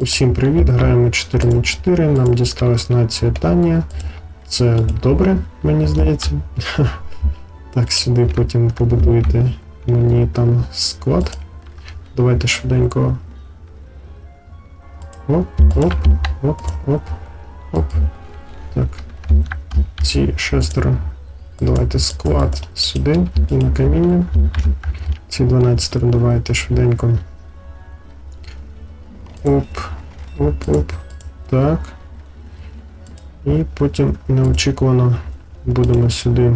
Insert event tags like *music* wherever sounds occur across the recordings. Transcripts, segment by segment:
Усім привіт! Граємо 4 на 4. Нам дісталась нація Данія. Це добре, мені здається. *laughs* Так, сюди потім побудуєте мені там склад. Давайте швиденько. Оп, оп, оп, оп, оп. Так. Ці шестеро. Давайте склад сюди і на каміння. Ці 12 давайте швиденько. Оп, оп, оп. Так. І потім неочікувано будемо сюди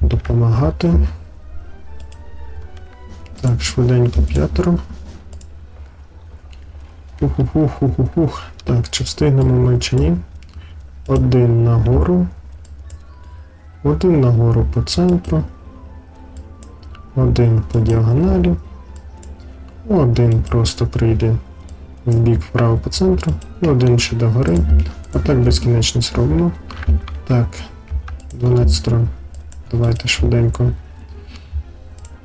допомагати. Так, швиденько п'ятеро. Ух-ух-ух-ух-ух. Так, чи встигнемо ми чи ні? Один нагору. Один нагору по центру. Один по діагоналі. Один просто прийде в бік вправо по центру. І один ще до гори. А так безкінечність робимо. Так, 12 Давайте швиденько.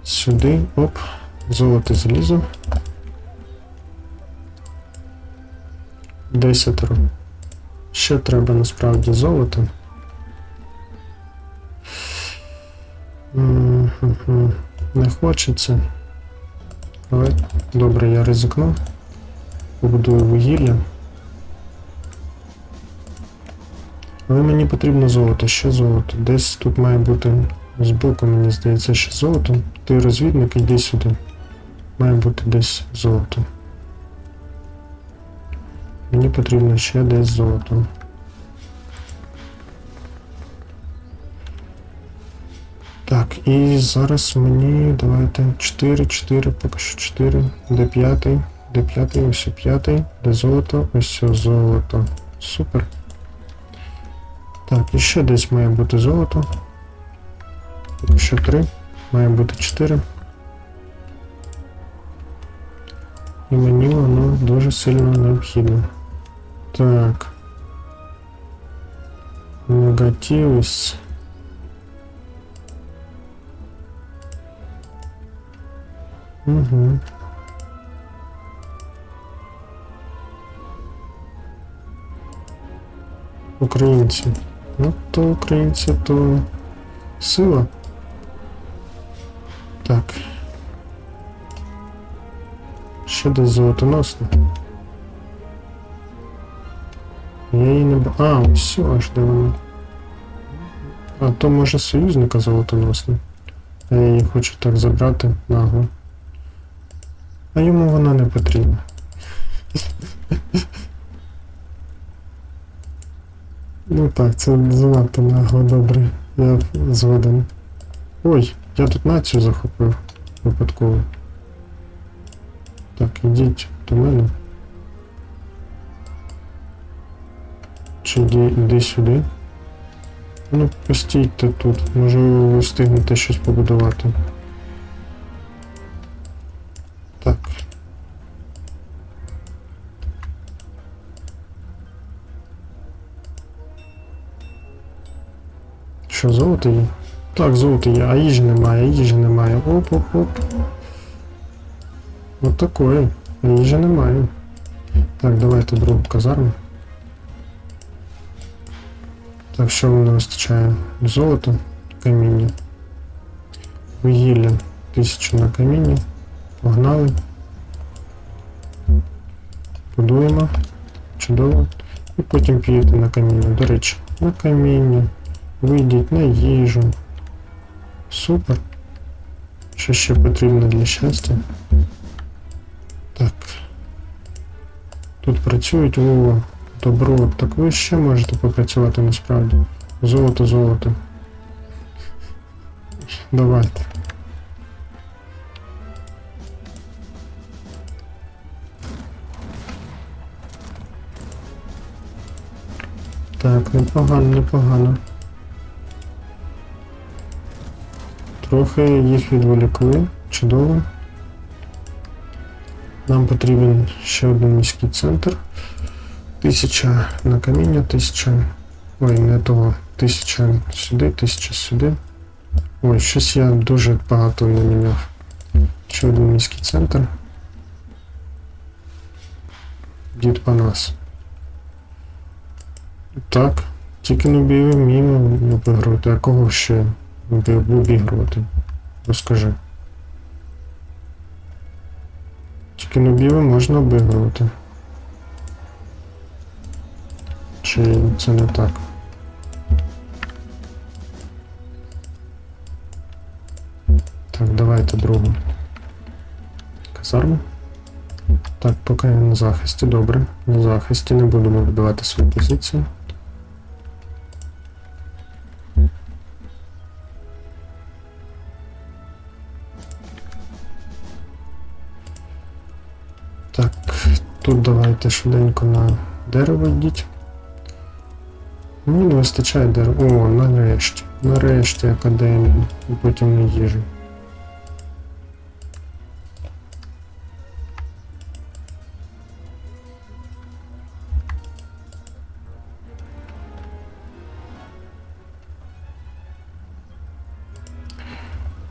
Сюди. Оп. Золото залізо. Десятеро. Ще треба насправді золото. Не хочеться. Але добре, я ризикну. Побудую вугілля. Але мені потрібно золото, ще золото. Десь тут має бути збоку, мені здається, ще золото. Ти розвідник, іди сюди. Має бути десь золото. Мені потрібно ще десь золото. Так, і зараз мені давайте 4, 4, поки що 4, де 5, де 5, ось 5, де золото, ось золото. Супер. Так, і ще десь має бути золото. Що 3, має бути 4. І мені воно дуже сильно необхідно. Так. Негативус. Угу. Українці. Ну, то українці, то сила. Так. Ще десь золотоносне. Я її не б... А, все, аж де вона. А то може союзника золотоносне. А я її хочу так забрати нагло. А йому вона не потрібна. Ну так, це занадто нагло добре. Я згоден. Ой, я тут націю захопив випадково. Так, ідіть до мене. Чи йди, йди сюди? Ну, постійте тут, може ви встигнете щось побудувати. Що, золото є? Так, золото є, а їжі немає, їжі немає. Оп-оп-оп. От такої. Їжі немає. Так, давайте другу казарму. Так, що вам не вистачає? Золото, каміння. Вугілля. Тисячу на каміння. Погнали. Будуємо. Чудово. І потім підете на каміння. До речі, на каміння. Вийдіть на їжу. Супер. Що ще потрібно для щастя? Так. Тут працюють, о, добро. Так ви ще можете попрацювати насправді. Золото, золото. Давайте. Так, непогано, непогано. Трохи їх відволікли. Чудово. Нам потрібен ще один міський центр. Тисяча на каміння, тисяча. Ой, не того. Тисяча сюди, тисяча сюди. Ой, щось я дуже багато наміняв. Ще один міський центр. Дід Панас. Так, тільки нубів вміємо обігрувати. А кого ще вб- обігрувати? Розкажи. Тільки нубів можна обігрувати. Чи це не так? Так, давайте другу. Казарму. Так, поки я на захисті, добре. На захисті не будемо вибивати свою позицію. Тут давайте швиденько на дерево йдіть. Мені не вистачає дерева. О, нарешті. Нарешті академія. І потім на їжу.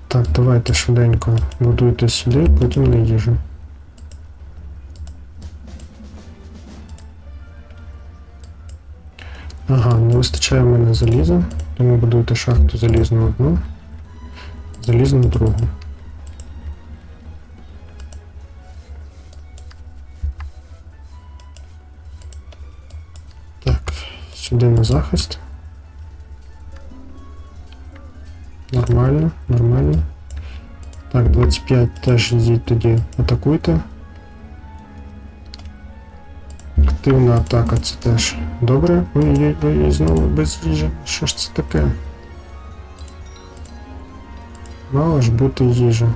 Так, давайте швиденько будуйте сюди, потім на їжу. Вистачає в мене заліза, тому будуйте шахту залізну одну, залізну другу. Так, сюди на захист. Нормально, нормально. Так, 25 теж йдіть тоді атакуйте. Активна атака це теж добре. Ой-ой-ой, знову без їжі. Що ж це таке? Мало ж бути їжа.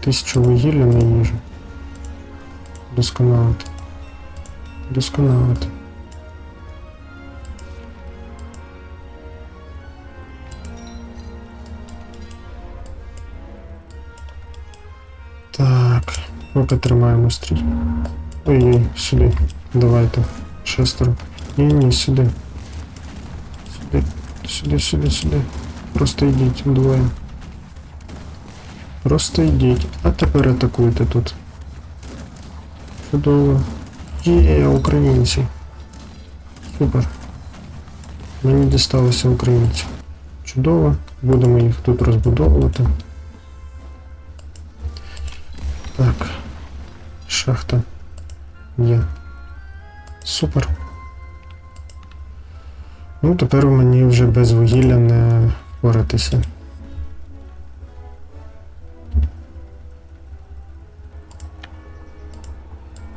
Тисячу вугілля на їжу. Досконалити. Досконалити. Так, поки тримаємо стрій. Ой-ой, сюди. Давайте. Шестеро. Ні, ні, сюди. Сюди. Сюди, сюди, сюди. Просто йдіть двоє. Просто йдіть. А тепер атакуйте тут. Чудово. Є, українці. Супер. Мені дісталося українці. Чудово. Будемо їх тут розбудовувати. Так. Шахта. Є. Супер. Ну, тепер мені вже без вугілля не впоратися.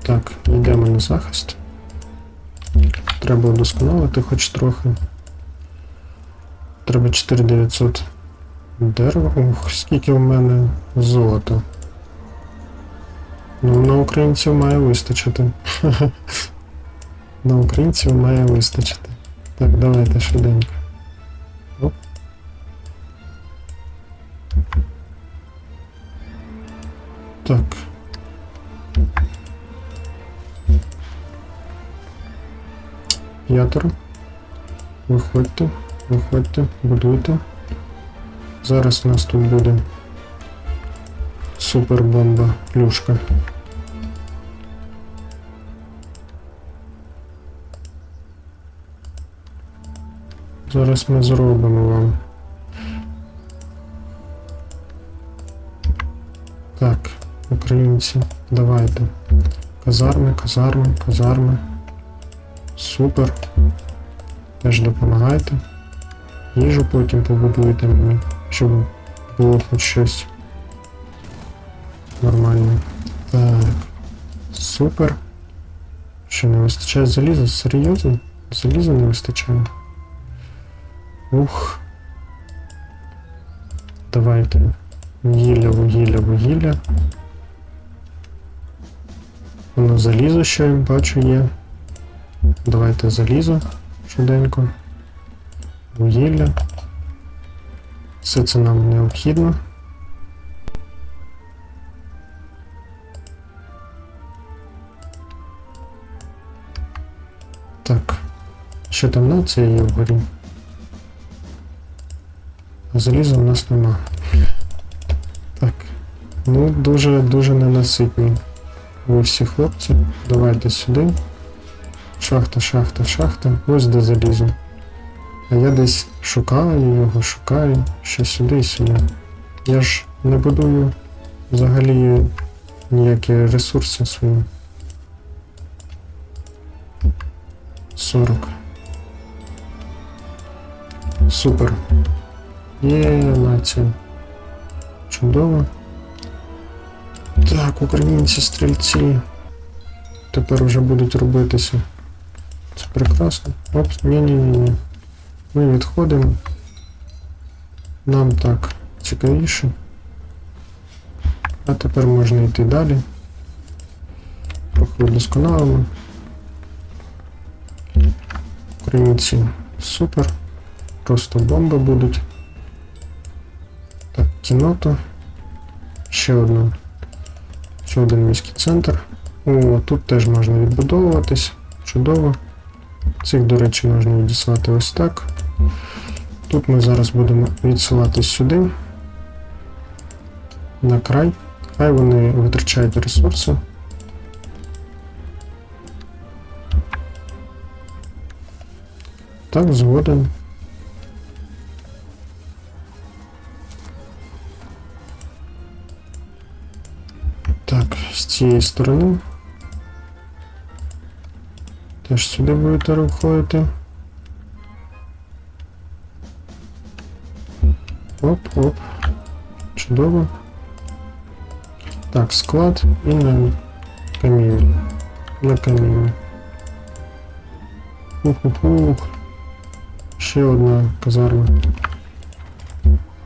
Так, йдемо на захист. Треба удосконалити хоч трохи. Треба 4900 дерева. Ух, скільки в мене золота. Ну, на українців має вистачити. *laughs* На українців має вистачити. Так, давайте швиденько. Оп. Так. П'ятеро. Виходьте, виходьте, будуйте. Зараз у нас тут буде супербомба плюшка. Зараз ми зробимо вам. Так, українці, давайте. Казарми, казарми, казарми. Супер. Теж допомагайте. Їжу потім побудуйте мені, щоб було хоч щось нормальне. Так. Супер. Що не вистачає заліза? Серйозно? Заліза не вистачає. Ух. Давайте. Вугілля, вугілля, вугілля. Воно залізо ще я бачу є. Давайте залізо швиденько. Вугілля. Все це нам необхідно. Так. Що там нація є вгорі? Заліза в нас нема. Так. Ну, дуже-дуже ненаситні. Ви всі хлопці, давайте сюди. Шахта, шахта, шахта. Ось де залізо. А я десь шукаю його, шукаю. Ще сюди і сюди. Я ж не будую взагалі ніякі ресурси свої. 40. Супер. Є нація. Чудово. Так, українці стрільці. Тепер вже будуть робитися. Це прекрасно. Опс, ні-ні-ні. Ми відходимо. Нам так цікавіше. А тепер можна йти далі. Трохи вдосконалимо. Українці супер. Просто бомби будуть. Так. Ще одна. Ще один міський центр. О, тут теж можна відбудовуватись. Чудово. Цих, до речі, можна відіслати ось так. Тут ми зараз будемо відсилати сюди. На край. Хай вони витрачають ресурси. Так, згоден. Цієї сторони. Теж сюди будете входити. Оп-оп. Чудово. Так, склад і на камінь. На камінь. Ух-ух-ух. Ще одна казарма.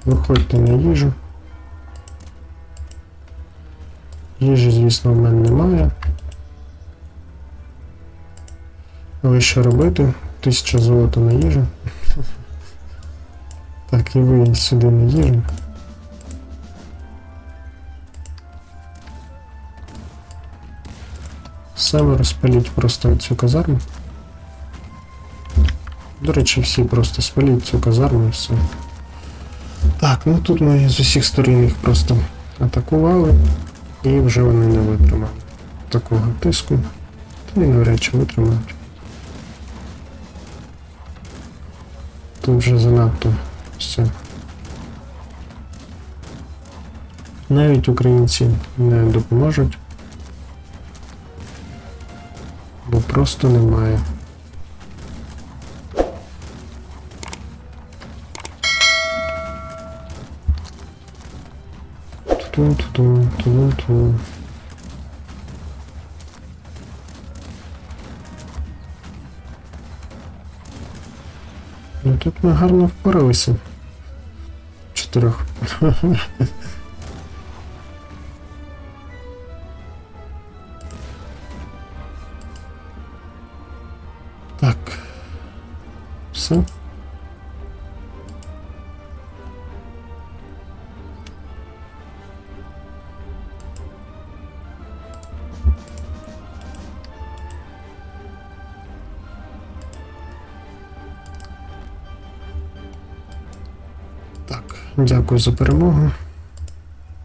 Виходьте на їжу. Їжі, звісно, в мене немає. Але що робити? Тисяча золота на їжу. *laughs* Так, і ви сюди на їжу. Саме розпаліть просто цю казарму. До речі, всі просто спаліть цю казарму і все. Так, ну тут ми з усіх сторін їх просто атакували, і вже вони не витримали такого тиску. Та й навряд чи витримають. Тут вже занадто все. Навіть українці не допоможуть, бо просто немає. Тун-тун. Ну тут ми гарно впоралися. Чотирьох. Так. Все. Дякую за перемогу.